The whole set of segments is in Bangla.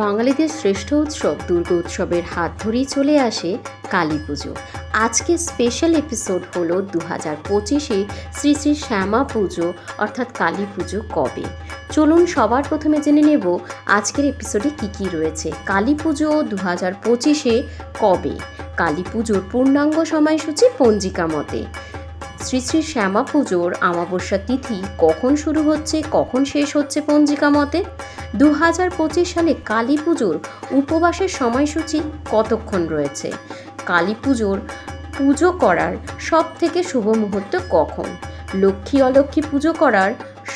বাঙালিদের শ্রেষ্ঠ উৎসব দুর্গা উৎসবের হাত ধরেই চলে আসে কালী পুজো। আজকে স্পেশাল এপিসোড হলো দু হাজার পঁচিশে শ্রী শ্রী শ্যামা পুজো, অর্থাৎ কালী পুজো কবে? চলুন সবার প্রথমে জেনে নেব আজকের এপিসোডে কী কী রয়েছে। কালী পুজো দু হাজার পঁচিশে কবে? কালী পুজোর পূর্ণাঙ্গ সময়সূচি পঞ্জিকা মতে। শ্রী শ্রী শ্যামা পুজোর আমাবস্যা তিথি কখন শুরু হচ্ছে, কখন শেষ হচ্ছে পঞ্জিকা মতে? দু হাজার পঁচিশ সালে কালী পুজোর উপবাসের সময়সূচি কতক্ষণ রয়েছে? কালী পুজোর পুজো করার সব থেকে শুভ মুহূর্ত কখন? লক্ষ্মী অলক্ষ্মী পুজো করার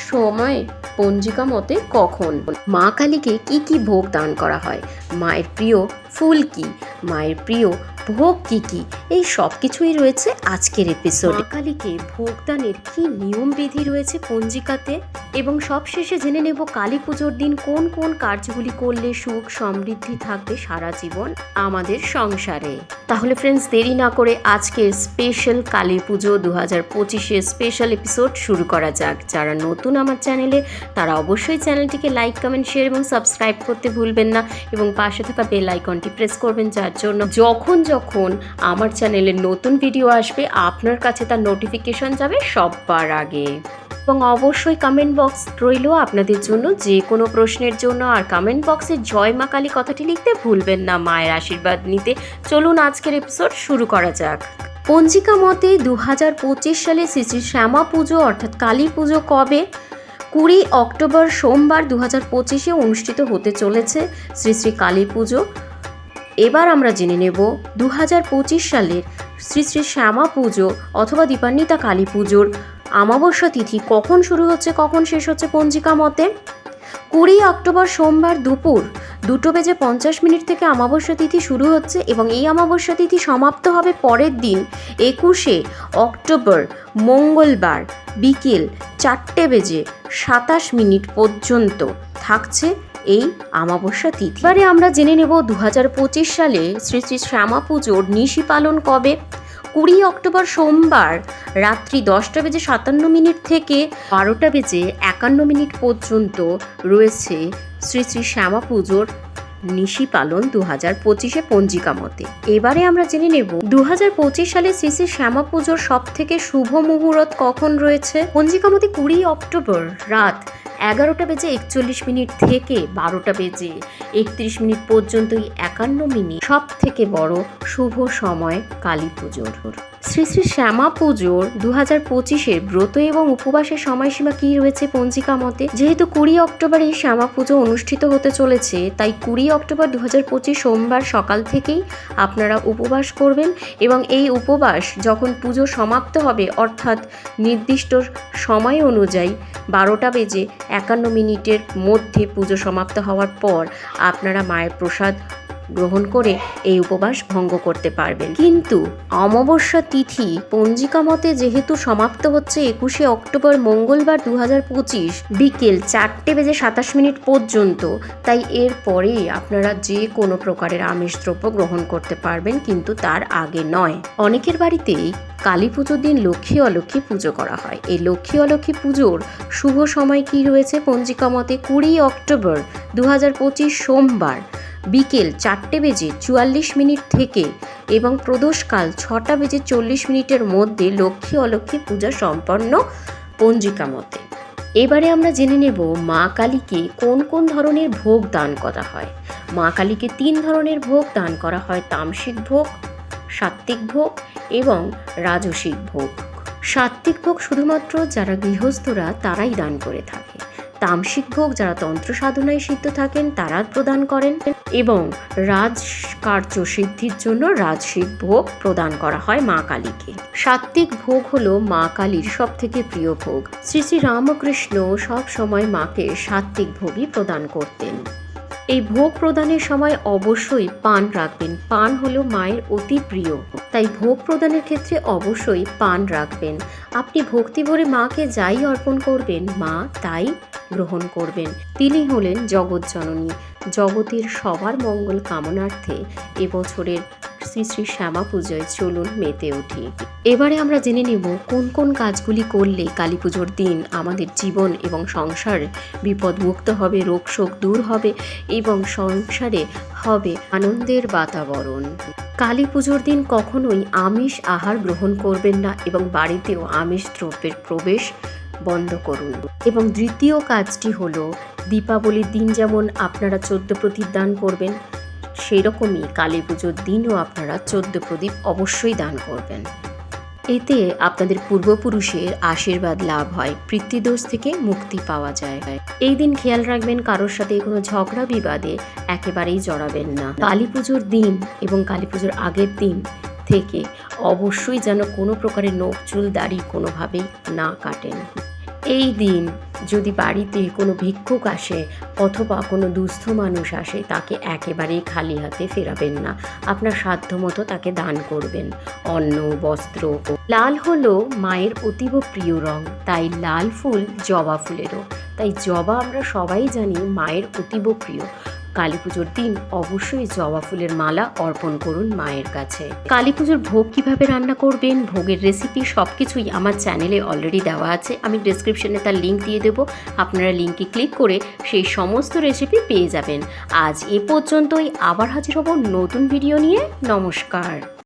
সময় পঞ্জিকা মতে কখন? মা কালীকে কি কি ভোগ দান করা হয়? মায়ের প্রিয় ফুল কি? মায়ের প্রিয় ভোগ কী কী? এই সব কিছুই রয়েছে আজকের এপিসোড কালীকে ভোগদানের কী নিয়ম বিধি রয়েছে পঞ্জিকাতে? এবং সবশেষে জেনে নেব কালী পুজোর দিন কোন কোন কার্যগুলি করলে সুখ সমৃদ্ধি থাকবে সারা জীবন আমাদের সংসারে। তাহলে ফ্রেন্ডস দেরি না করে আজকের স্পেশাল কালী পুজো দু হাজার পঁচিশের স্পেশাল এপিসোড শুরু করা যাক। যারা নতুন আমার চ্যানেলে তারা অবশ্যই চ্যানেলটিকে লাইক কমেন্ট শেয়ার এবং সাবস্ক্রাইব করতে ভুলবেন না। এবং পাশে থাকা বেল আইকনটি প্রেস করবেন যার জন্য যখন যখন আমার চ্যানেলে নতুন ভিডিও আসবে, আপনার কাছে তার নোটিফিকেশন যাবে সববার আগে। এবং অবশ্যই কমেন্ট বক্স রইল আপনাদের জন্য। যে কোনো প্রশ্নের জন্য আর কমেন্ট বক্সে জয় মা কালী কথাটি লিখতে ভুলবেন না, মায়ের আশীর্বাদ নিতে। চলুন আজকের এপিসোড শুরু করা যাক। পঞ্জিকা মতে দু হাজার পঁচিশ সালে শ্রী শ্রী শ্যামা পুজো, অর্থাৎ কালী পুজো কবে? কুড়ি অক্টোবর সোমবার দু হাজার পঁচিশে অনুষ্ঠিত হতে চলেছে শ্রী শ্রী কালী পুজো। এবার আমরা জেনে নেব দু হাজার পঁচিশ সালের শ্রী শ্রী শ্যামা পুজো অথবা দীপান্বিতা কালী পুজোর আমাবস্যা তিথি কখন শুরু হচ্ছে, কখন শেষ হচ্ছে পঞ্জিকা মতে? কুড়ি অক্টোবর সোমবার দুপুর দুটো বেজে পঞ্চাশ মিনিট থেকে আমাবস্যা তিথি শুরু হচ্ছে এবং এই আমাবস্যা তিথি সমাপ্ত হবে পরের দিন, একুশে অক্টোবর মঙ্গলবার বিকেল চারটে বেজে সাতাশ মিনিট পর্যন্ত। থাকছে এই আমাবস্যা তিথি। এবারে আমরা জেনে নেব দু সালে শ্রী শ্রী শ্যামা পুজোর নিশি পালন কবে? কুড়ি অক্টোবর সোমবার রাত্রি দশটা বেজে সাতান্ন মিনিট থেকে বারোটা বেজে একান্ন মিনিট পর্যন্ত রয়েছে শ্রী শ্রী শ্যামা পুজোর নিশি পালন দু হাজার পঁচিশে পঞ্জিকা মতে। এবারে আমরা জেনে নেব দু হাজার পঁচিশ সালে শ্রী শ্রী শ্যামা পুজোর সব থেকে শুভ মুহূর্ত কখন রয়েছে? পঞ্জিকা মতে কুড়ি অক্টোবর রাত এগারোটা বেজে একচল্লিশ মিনিট থেকে বারোটা বেজে একত্রিশ মিনিট পর্যন্ত একান্ন মিনিট। সব থেকে বড় শুভ সময় কালী পুজোর। শ্রী শ্রী শ্যামা পুজোর দু হাজার পঁচিশের ব্রত এবং উপবাসের সময়সীমা কি রয়েছে পঞ্জিকা মতে? যেহেতু কুড়ি অক্টোবর শ্যামা পুজো অনুষ্ঠিত হতে চলেছে, তাই কুড়ি অক্টোবর দু হাজার পঁচিশ সোমবার সকাল থেকেই আপনারা উপবাস করবেন এবং এই উপবাস যখন পুজো সমাপ্ত হবে, অর্থাৎ নির্দিষ্ট সময় অনুযায়ী বারোটা বেজে একান্ন মিনিটের মধ্যে পুজো সমাপ্ত হওয়ার পর আপনারা মায়ের প্রসাদ গ্রহণ করে এই উপবাস ভঙ্গ করতে পারবেন। কিন্তু অমাবস্যা তিথি পঞ্জিকা মতে যেহেতু সমাপ্ত হচ্ছে একুশে অক্টোবর মঙ্গলবার দু হাজার পঁচিশ বিকেল চারটে বেজে সাতাশ মিনিট পর্যন্ত, তাই এর পরেই আপনারা যে কোনো প্রকারের আমিষ দ্রব্য গ্রহণ করতে পারবেন, কিন্তু তার আগে নয়। অনেকের বাড়িতেই কালী পুজোর দিন লক্ষ্মী অলক্ষ্মী পুজো করা হয়। এই লক্ষ্মী অলক্ষ্মী পুজোর শুভ সময় কি রয়েছে? পঞ্জিকা মতে কুড়ি অক্টোবর দু হাজার পঁচিশ সোমবার। বিকেল চারটে বেজে চুয়াল্লিশ মিনিট থেকে এবং প্রদোষকাল ছটা বেজে চল্লিশ মিনিটের মধ্যে লক্ষ্মী অলক্ষ্মী পূজা সম্পন্ন পঞ্জিকা মতে। এবারে আমরা জেনে নেব মা কালীকে কোন কোন ধরনের ভোগ দান করা হয়। মা কালীকে তিন ধরনের ভোগ দান করা হয়, তামসিক ভোগ, সাত্ত্বিক ভোগ এবং রাজসিক ভোগ। সাত্ত্বিক ভোগ শুধুমাত্র যারা গৃহস্থরা তারাই দান করে থাকে। তামসিক ভোগ যারা তন্ত্র সাধনায় সিদ্ধ থাকেন, তারা প্রদান করেন এবং রাজ কার্য সিদ্ধির জন্য রাজসিক ভোগ প্রদান করা হয় মা কালীকে। সাত্ত্বিক ভোগ হলো মা কালীর সব থেকে প্রিয় ভোগ। শ্রী শ্রী রামকৃষ্ণ সব সময় মাকে সাত্ত্বিক ভোগই প্রদান করতেন। এই ভোগ প্রদানের সময় অবশ্যই পান রাখবেন। পান হলো মায়ের অতি প্রিয় তাই ভোগ প্রদানের ক্ষেত্রে অবশ্যই পান রাখবেন। আপনি ভক্তি ভরে মাকে যাই অর্পণ করবেন, মা তাই গ্রহণ করবেন। তিনি হলেন জগৎ জননী। জগতের সবার মঙ্গল কামনার্থে এবছরের শ্রী শ্রী শ্যামা পুজোয় চলুন মেতে উঠি। এবারে আমরা জেনে নেব কোন কোন কাজগুলি করলে কালী পুজোর দিন আমাদের জীবন এবং সংসার বিপদমুক্ত হবে রোগ শোক দূর হবে এবং সংসারে হবে আনন্দের বাতাবরণ। কালী পুজোর দিন কখনোই আমিষ আহার গ্রহণ করবেন না এবং বাড়িতেও আমিষ দ্রব্যের প্রবেশ বন্ধ করুন। এবং দ্বিতীয় কাজটি হলো, দীপাবলির দিন যেমন আপনারা চোদ্দ প্রদীপ দান করবেন সেই রকমই কালী পুজোর দিনও আপনারা চোদ্দ প্রদীপ অবশ্যই দান করবেন। এতে আপনাদের পূর্বপুরুষের আশীর্বাদ লাভ হয়, পিতৃদোষ থেকে মুক্তি পাওয়া যায়। এই দিন খেয়াল রাখবেন, কারোর সাথে কোনো ঝগড়া বিবাদে একেবারেই জড়াবেন না। কালী পুজোর দিন এবং কালী পুজোর আগের দিন থেকে অবশ্যই যেন কোনো প্রকারের নখ চুল দাড়ি কোনোভাবেই না কাটেন এই দিন যদি বাড়িতে কোনো ভিক্ষুক আসে অথবা কোনো দুস্থ মানুষ আসে, তাকে একেবারেই খালি হাতে ফেরাবেন না। আপনার সাধ্যমতো তাকে দান করবেন। অন্ন, বস্ত্র লাল হলো মায়ের অতীব প্রিয় রং, তাই লাল ফুল জবা ফুলেরও। তাই জবা আমরা সবাই জানি মায়ের অতীব প্রিয়। কালী পুজোর দিন অবশ্যই জবা ফুলের মালা অর্পণ করুন মায়ের কাছে। কালী পুজোর ভোগ কীভাবে রান্না করবেন, ভোগের রেসিপি সব কিছুই আমার চ্যানেলে অলরেডি দেওয়া আছে। আমি ডিসক্রিপশনে তার লিঙ্ক দিয়ে দেবো। আপনারা লিঙ্কে ক্লিক করে সেই সমস্ত রেসিপি পেয়ে যাবেন। আজ এ পর্যন্তই। আবার হাজির হব নতুন ভিডিও নিয়ে। নমস্কার।